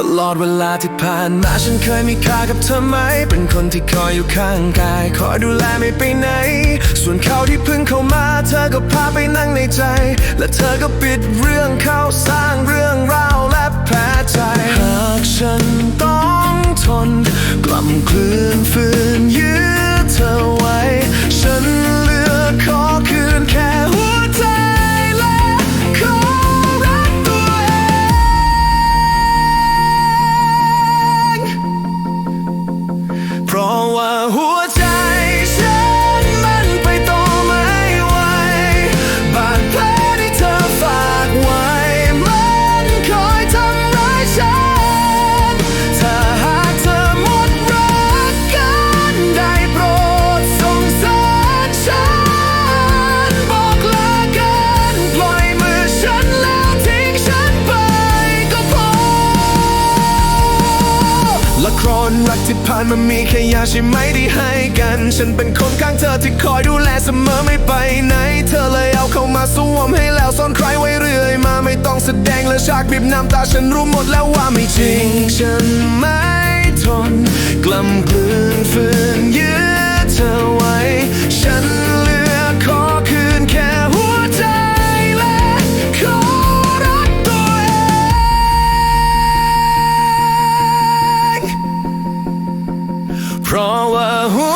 ตลอดเวลาที่ผ่านมาฉันเคยมีค่ากับเธอไหม เป็นคนที่คอยอยู่ข้างกาย คอยดูแลไม่ไปไหน ส่วนเขาที่เพิ่งเข้ามา เธอก็พาไปนั่งในใจ และเธอก็ปิดเรื่องเขาสร้างเรื่องราว ละครรักที่ผ่านมามีแค่ยาใช่ไหมที่ให้กัน ฉันเป็นคนข้างเธอที่คอยดูแลเสมอไม่ไปไหน เธอเลยเอาเข้ามาสวมให้แล้วซ่อนใครไว้เรื่อย มาไม่ต้องแสดงและฉากบีบน้ำตาฉันรู้หมดแล้วว่าไม่จริงฉัน เ